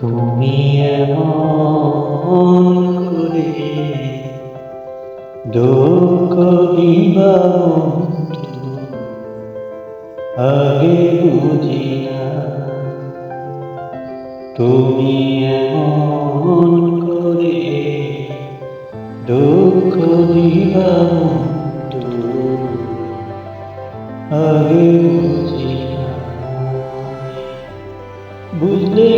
তুমি এমন করে দুঃখ আগে বুঝি না। তুমি এমন করে দুঃখ দিবা আগে বুঝি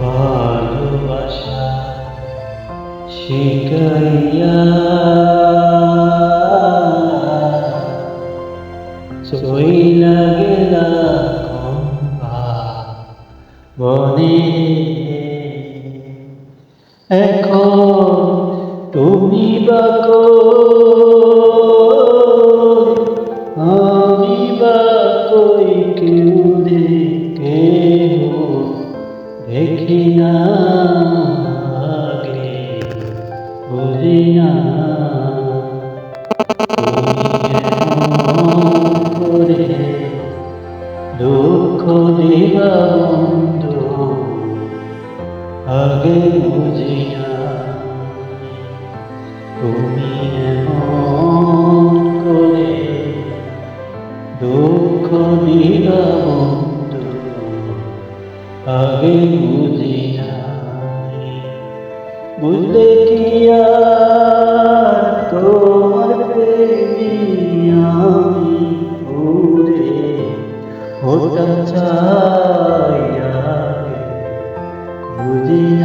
ভালোবাসা শিকাইয়া চইলা গেলা বনে এখন তুমি বা কই, আমি বা কই? কেউ দেখে দেখি না দুঃখ দিবা আগে বুঝি না। তুমি এমন করে দুঃখ দিবা বন্ধু। আগে বুঝলে কি আর তোমার প্রেমে বুঝি